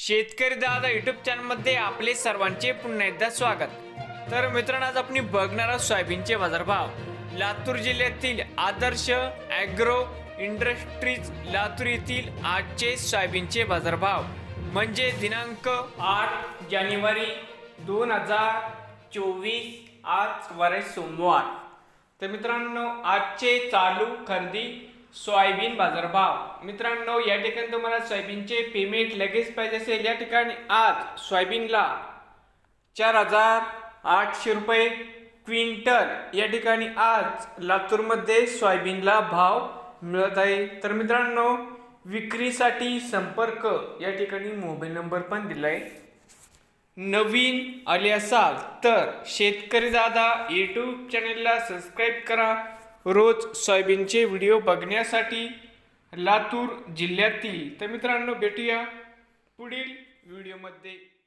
शेतकरी दादा युट्यूब चॅनलमध्ये आपले सर्वांचे पुन्हा एकदा स्वागत. तर मित्रांनो आज आपण बघणार आहोत सोयाबीनचे बाजारभाव. लातूर जिल्ह्यातील आदर्श ॲग्रो इंडस्ट्रीज लातूर येथील आजचे सोयाबीनचे बाजारभाव. म्हणजे दिनांक आठ जानेवारी दोन हजार चोवीस आज वारे सोमवार. तर मित्रांनो आजचे चालू खरेदी सोयाबीन बाजारभाव. मित्रांनो या ठिकाणी तुम्हाला सोयाबीनचे पेमेंट लगेच पाहिजे असेल. या ठिकाणी आज सोयाबीनला चार हजार आठशे रुपये क्विंटल. या ठिकाणी आज लातूरमध्ये सोयाबीनला भाव मिळत आहे. तर मित्रांनो विक्रीसाठी संपर्क. या ठिकाणी मोबाईल नंबर पण दिला आहे नवीन आले असाल तर शेतकरी दादा यूट्यूब चॅनेलला सबस्क्राईब करा. रोज सोयाबीनचे व्हिडिओ बघण्यासाठी लातूर जिल्ह्यातील. तर मित्रांनो भेटूया पुढील व्हिडिओमध्ये.